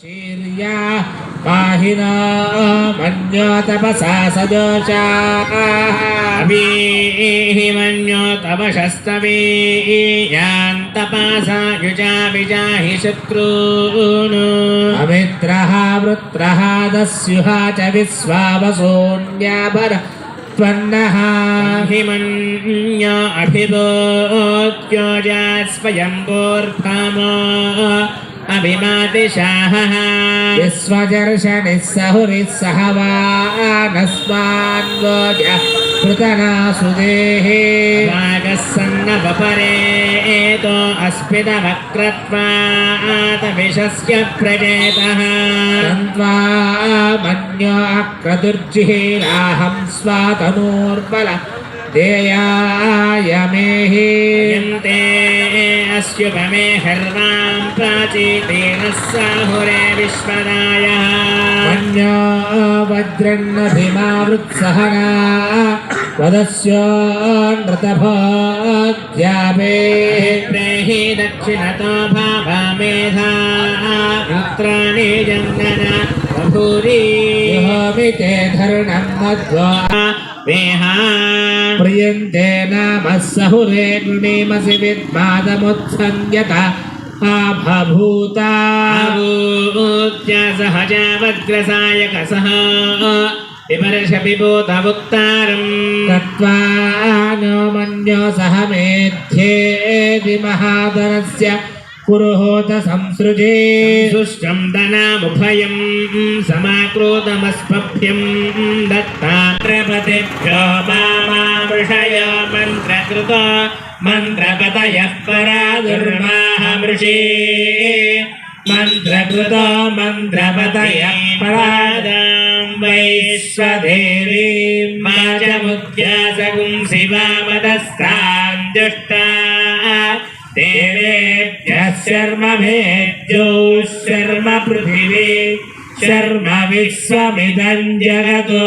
शीर्या पाहिना मन्यो तपसा सजोषाः अभिः मन्यो अमित्रः वृत्रः दस्युहा च विश्वावसोऽन्याभर त्वन्नः। हिमन्य अभिमातिशाहः विश्वजर्षणिः सहुरिः सह वा नस्मान्वोज पृतनासुदेः रागः सन्नवपरे एतो अस्मितवक्रत्वातविशस्य प्रजेतः तन्त्वा मन्यो अक्रतुर्जिहीराहं स्वातनूर्बल देयाय मेहि अस्युपमे हर्वां प्राचीतेन साहुरे विश्वदायः। मन्यो वज्रन्नभिमावृत्सहना वदस्यो नृतभोद्यापे प्रेहि दक्षिणतो भावामेधा पुत्राणि जङ्गन बभूरि। ते धर्णं मध्वा। ప్రియంతే నమస్సహురేణీమసి విద్వాదముత్సంగత ఆభూత్య సహజవగ్రసాయక సహ. విమర్శ విభూతముక్తారం తత్వా నో మన్యో సహ మేధ్యేది మహాదరస్య पुरुहोत संसृजे। सुष्टं दनामुभयं समाक्रोतमस्पभ्यं दत्तात्रपतिभ्यो मामामृषय मन्त्रकृत। मन्त्रपतयः परा दुर्माहमृषि मन्त्रकृत मन्त्रपतयः परादां वैश्वदेवीं। माजमुद्यासगुं शिवामदस्तां दुष्टा देवेभ्यः शर्म भेद्यो शर्म पृथिवी, शर्म विश्वमिदं जगतो।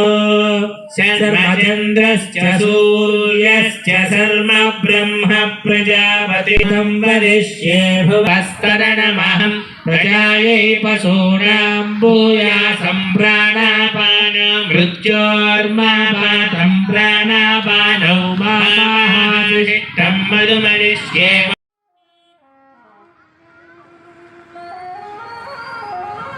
शर्म चन्द्रश्च सूर्यश्च शर्म ब्रह्म प्रजापतितं वदिष्ये भुवस्तरणमहं प्रजायै पशूनां भूयासं प्राणापान मृत्योर्मापातं प्राणापानौ माहाशिष्टं मधुमनिष्ये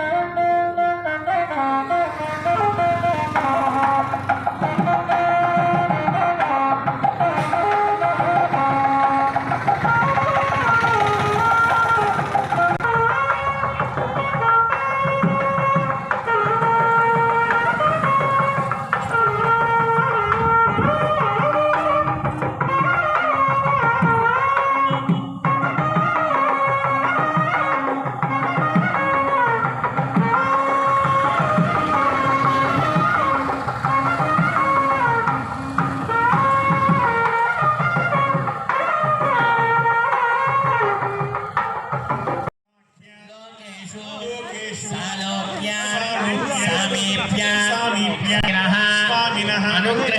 Bye.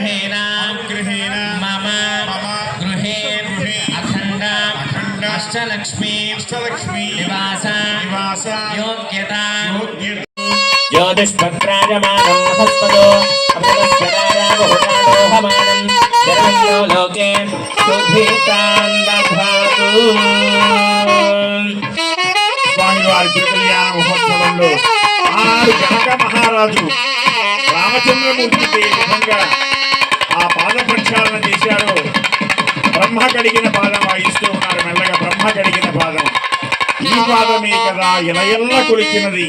अनुग्रहेण अनुग्रहेण मम मम गृहे गृहे अखण्ड अखण्ड अष्टलक्ष्मी अष्टलक्ष्मी निवास निवास योग्यता योग्य ज्योतिष्पत्रायमानं हस्तदो अमृतस्यतारावहुतादोहमानं शरण्यो लोके शुद्ध భీతాన్ దధాతు స్వామివారి తిరుకల్యాణ మహోత్సవంలో ఆనాడు జనక మహారాజు రామచంద్రమూర్తికి ఏ విధంగా ఆ పాద ప్రక్షాళన చేశారో బ్రహ్మ కడిగిన పాదం వాయిస్తూ ఉన్నారు. మెల్లగా బ్రహ్మ కడిగిన పాదం. ఈ పాదమే కదా ఇలా కొలిచినది.